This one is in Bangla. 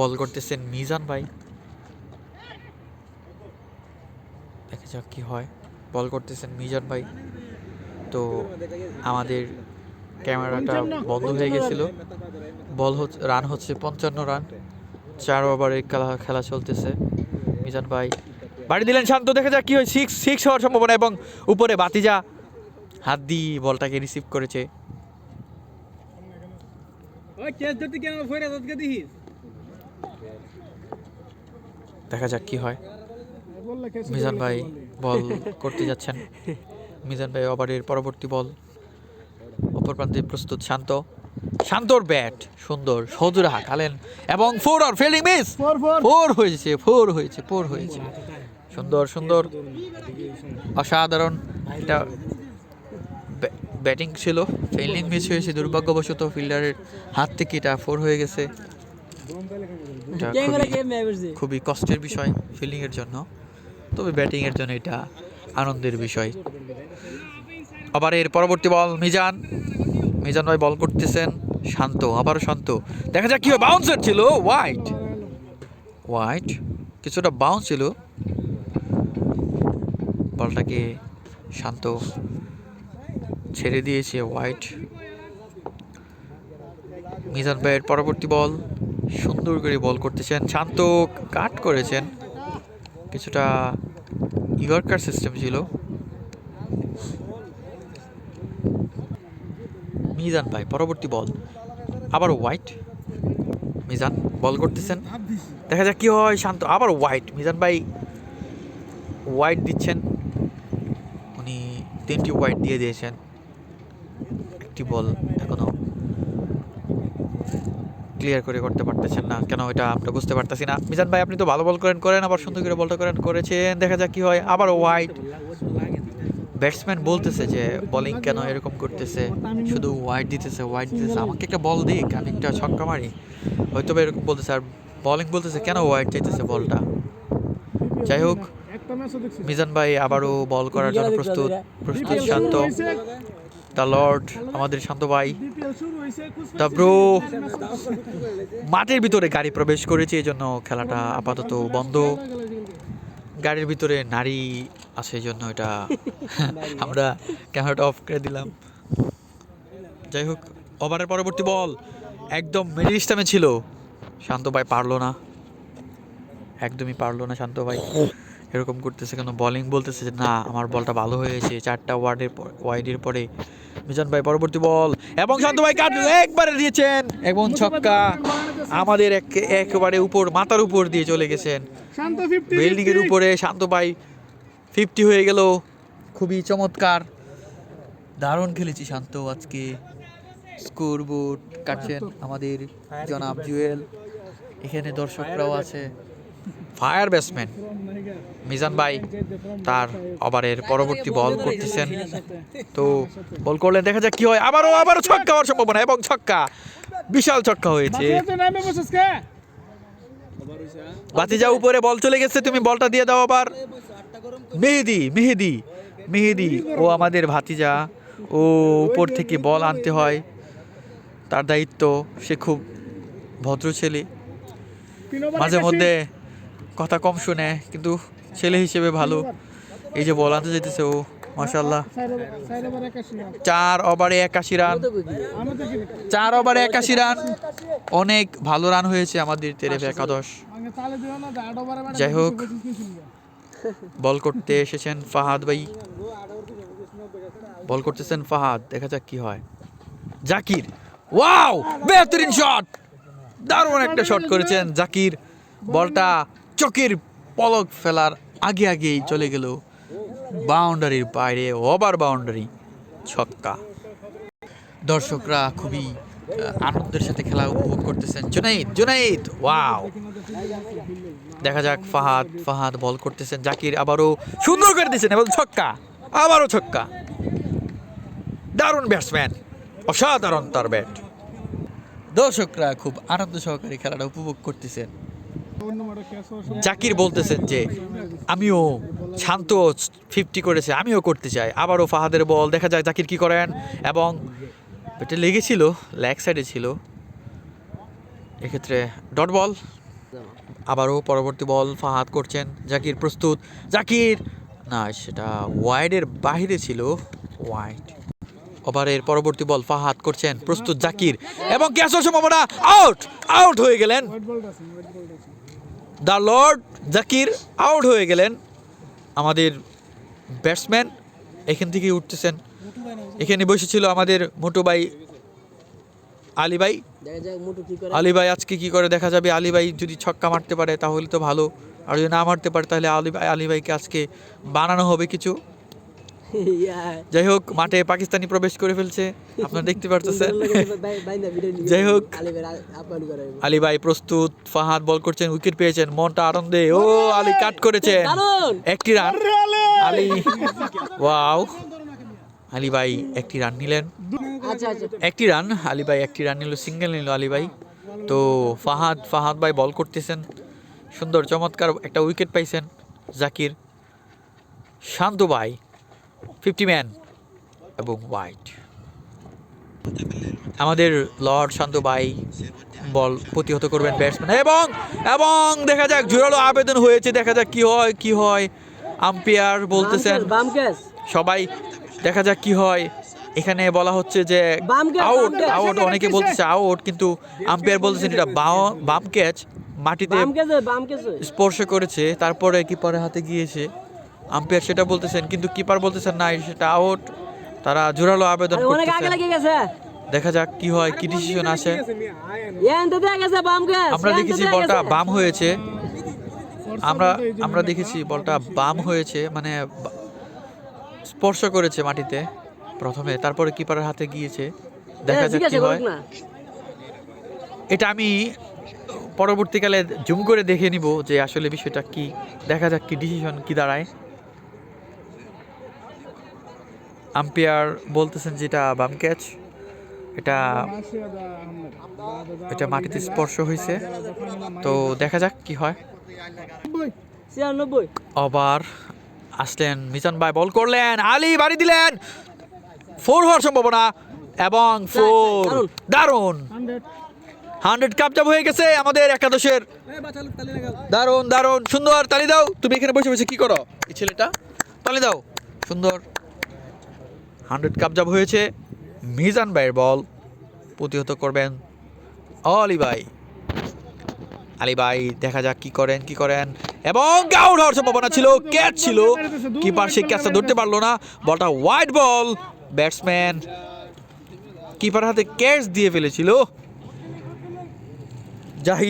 বল করতেছেন মিজান ভাই। দেখা যাক কি হয়। বল করতেছেন মিজান ভাই। তো আমাদের ক্যামেরাটা বন্ধ হয়ে গেছিল। বল হচ্ছে রান হচ্ছে পঞ্চান্ন রান। চার ওভারের খেলা খেলা চলতেছে। মিজান ভাই বাড়ি দিলেন শান্ত। দেখা যাক কি হয়। সিক্স সিক্স হওয়ার সম্ভাবনা এবং উপরে বাতিজা হাত দিয়ে বলটাকে রিসিভ করেছে। ওই কেস ধরতে কেন ফেরে তোকে দিস। দেখা যাক কি হয়। মিজান ভাই বল করতে যাচ্ছেন। মিজান ভাই ওভারের পরবর্তী বল। অপর প্রান্তে প্রস্তুত শান্ত। শান্তর ব্যাট সুন্দর সজুরা খালেন এবং ফোর আর ফিল্ডিং মিস। ফোর হয়েছে ফোর হয়েছে ফোর হয়েছে। সুন্দর সুন্দর। অসাধারণ এটা ব্যাটিং ছিল। ফিল্ডিং মিস হয়েছে দুর্ভাগ্যবশত ফিল্ডারের হাত থেকে এটা ফোর হয়ে গেছে। খুবই- কষ্টের বিষয় ফিল্ডিং এর জন্য। তবে ব্যাটিং এর জন্য এটা আনন্দের বিষয়। আবার এর পরবর্তী বল মিজান। মিজান ভাই বল করতেছেন। শান্ত আবারও শান্ত। দেখা যাক কি বাউন্সার ছিল হোয়াইট হোয়াইট কিছুটা বাউন্স ছিল। বলটাকে শান্ত ছেড়ে দিয়েছে হোয়াইট মিজান ভাইয়ের পরবর্তী বল। সুন্দর করে বল করতেছেন। শান্ত কাট করেছেন। কিছুটা ইয়র্কার সিস্টেম ছিল। মিজান ভাই, পরবর্তী বল। আবার হোয়াইট মিজান, বল করতেছেন। দেখা যাক কি হয়, শান্ত। আবার হোয়াইট মিজান ভাই হোয়াইট দিচ্ছেন। উনি তিনটি হোয়াইট দিয়ে দিয়েছেন। একটি বল এখনও ক্লিয়ার করে করতে পারতেছেন না। কেন এটা আমরা বুঝতে পারতেছি না। মিজান ভাই, আপনি তো ভালো বল করেন করেন, আবার সুন্দর করে বলটা করেন, করেছেন। দেখা যাক কি হয়। আবার হোয়াইট ব্যাটসম্যান বলতেছে যে বলিং কেন এরকম করতেছে? শুধু হোয়াইট দিতেছে হোয়াইট দিতেছে। আমাকে একটা বল দিক, আমি একটা ছক্কা মারি। হয়তো বা এরকম বলতেছে। আর বলিং বলতেছে, কেন হোয়াইট চাইতেছে বলটা? যাই হোক, মিজান ভাই আবারও বল করার জন্য প্রস্তুত প্রস্তুত শান্ত দ্য লর্ড আমাদের শান্ত ভাই। ব্রো মাঠের ভিতরে গাড়ি প্রবেশ করেছে এই জন্য খেলাটা আপাতত বন্ধ। গাড়ির ভিতরে নারী আছে এই জন্য এটা আমরা ক্যামেরাটা অফ করে দিলাম। যাই হোক, ওভারের পরবর্তী বল একদম মিডিল স্টামে ছিল। শান্ত ভাই পারল না। একদমই পারল না শান্ত ভাই। এরকম করতেছে কেন? বলিং বলতেছে যে না আমার বলটা ভালো হয়েছে। চারটা ওয়ার্ডের ওয়াইডের পরে মিজান ভাই পরবর্তী বল এবং শান্ত ভাই কাট একবারে দিয়েছেন। এবং ছক্কা আমাদের এক একেবারে উপর মাথার উপর দিয়ে চলে গেছেন। শান্ত 50 বিল্ডিং এর উপরে শান্ত ভাই ফিফটি হয়ে গেল। খুবই চমৎকার। দারুণ খেলেছি শান্ত আজকে। স্কোর বোর্ড কাটছেন আমাদের জনাব জুয়েল। এখানে দর্শকরাও আছে। ফায়ার ব্যাটসম্যান মিজান ভাই তার ওভারের পরবর্তী বল করতেছেন। তো বল করলে দেখা যাক কি হয়। আবারও আবারও ছক্কা হওয়ার সম্ভাবনা এবং ছক্কা বিশাল ছক্কা হয়েছে। বাতিজা উপরে বল চলে গেছে তুমি বলটা দিয়ে দাও আবার। মেহেদি মেহেদি মেহেদি। ও আমাদের ভাতিজা ও উপর থেকে বল আনতে হয়। তার দায়িত্ব সে খুব ভদ্র ছেলে। মাঝে মধ্যে কথা কম শুনে, কিন্তু ছেলে হিসেবে ভালো। এই যে বল আনতে যেতেছে ও মাসাল্লাহ সাইড ওভার 81 চার ওভারে একাশি রান। চার ওভারে একাশি রান। অনেক ভালো রান হয়েছে আমাদের তেরেফ একাদশ। যাই হোক, বল করতে এসেছেন ফাহাদ ভাই। বল করতেছেন ফাহাদ, দেখা যাক কি হয়। জাকির, ওয়াও, বেহতরিন শট। দারুণ একটা শট করেছেন জাকির। বলটা চোখের পলক ফেলার আগে আগেই চলে গেল বাউন্ডারির বাইরে, ওভার বাউন্ডারি ছক্কা। দর্শকরা খুবই আনন্দের সাথে খেলা উপভোগ করতেছেন। জুনাইদ জুনাইদ, ওয়াও। দেখা যাক, ফাহাদ ফাহাদ বল করতেছেন। জাকির আবারও সুন্দর করে দিয়েছেন এবং ছক্কা, আবারও ছক্কা। দারুণ ব্যাটসম্যান, অসাধারণ তার ব্যাট। দর্শকরা খুব আনন্দ সহকারে খেলাটা উপভোগ করতেছেন। জাকির বলতেছেন যে, আমিও শান্ত ফিফটি করেছে, আমিও করতে চাই। আবারও ফাহাদের বল, দেখা যায় জাকির কি করেন। এবং এটা লেগেছিল, লেগ সাইডে ছিল। এক্ষেত্রে ডট বল। আবারও পরবর্তী বল ফাহাদ করছেন, জাকির প্রস্তুত। জাকির, না, সেটা ওয়াইডের বাইরে ছিল। ওয়াইড। ওভারের পরবর্তী বল ফাহাদ করছেন প্রস্তুত জাকির। এবং ক্যাচ সম্ভাবনা আউট আউট হয়ে গেলেন। দ্য লর্ড জাকির আউট হয়ে গেলেন আমাদের ব্যাটসম্যান। এখান থেকে উঠতেছেন। এখানে বসেছিল আমাদের মোটু ভাই আলী ভাই। দেখা যাক মোটু কি করে আলী ভাই আজকে কি করে দেখা যাবে? আলী ভাই যদি ছক্কা মারতে পারে তাহলে তো ভালো। আর যদি না মারতে পারে তাহলে আলী ভাই আলী ভাইকে আজকে বানানো হবে কিছু। যাই হোক মাঠে পাকিস্তানি প্রবেশ করে ফেলছে। আপনারা দেখতে পারতেছেন। যাই হোক। আলি ভাই প্রস্তুত ফাহাদ বল করছেন উইকেট পেয়েছেন মনটা আনন্দে। ও আলী কাট করেছেন। একটি রান আলী! ওয়াও আলী ভাই একটি রান নিলেন? আচ্ছা আচ্ছা। একটি রান আলী ভাই একটি রান নিল সিঙ্গেল নিল আলী ভাই। তো ফাহাদ ফাহাদ ভাই বল করতেছেন। সুন্দর চমৎকার একটা উইকেট পাইছেন জাকির। শান্ত ভাই ফিফটি ম্যান এবং হোয়াইট আমাদের লর্ড শান্ত ভাই বল প্রতিহত করবেন ব্যাটসম্যান এবং এবং দেখা যাক জোরালো আবেদন হয়েছে দেখা যাক কি হয় কি হয়। আম্পায়ার বলতেছেন সবাই দেখা যাক কি হয়। এখানে বলা হচ্ছে যে আউট আউট অনেকে বলতেছে আউট কিন্তু আম্পায়ার বলতেছেন এটা বাম ক্যাচ মাটিতে স্পর্শ করেছে তারপরে কিপারের হাতে গিয়েছে? আম্পায়ার সেটা বলতেছেন কিন্তু কিপার বলতেছেন না সেটা আউট তারা জোরালো আবেদন গেছে। দেখা যাক কি হয় কি ডিসিশন আসে। এনতে দেখা গেছে বাম ক্যাচ আমরা দেখেছি বলটা বাম হয়েছে। আমরা আমরা দেখেছি বলটা বাম হয়েছে মানে স্পর্শ করেছে মাটিতে প্রথমে তারপরে কিপারের হাতে গিয়েছে। দেখা যাক কি হয়। এটা আমি পরবর্তীকালে জুম করে দেখে নিব যে আসলে বিষয়টা কি দেখা যাক কি ডিসিশন কি দাঁড়ায়। আম্পায়ার বলতেছেন যেটা বাম ক্যাচ এটা এটা মাটিতে স্পর্শ হয়েছে। তো দেখা যাক কি হয়। আবার আসলেন মিজান ভাই বল করলেন আলী বাড়ি দিলেন। ফোর হওয়ার সম্ভাবনা এবং ফোর দারুণ। দারুণ। 100 হান্ড্রেড কাপচাপ হয়ে গেছে আমাদের একাদশের। দারুণ দারুণ সুন্দর তালি দাও। তুমি এখানে বসে বসে কি করো? এই ছেলেটা তালি দাও। সুন্দর হান্ড্রেড কাপজাব হয়েছে। মিজান ভাইয়ের বল প্রতিহত করবেন অলি ভাই। দেখা যাক কি করেন কি করেন। এবং আউট হওয়ার সম্ভাবনা ছিল ক্যাচ ছিল। কিপার সেই ক্যাচটা ধরতে পারল না। বলটা হোয়াইট বল ব্যাটসম্যান কিপার হাতে ক্যাচ দিয়ে ফেলেছিল। জাহিদ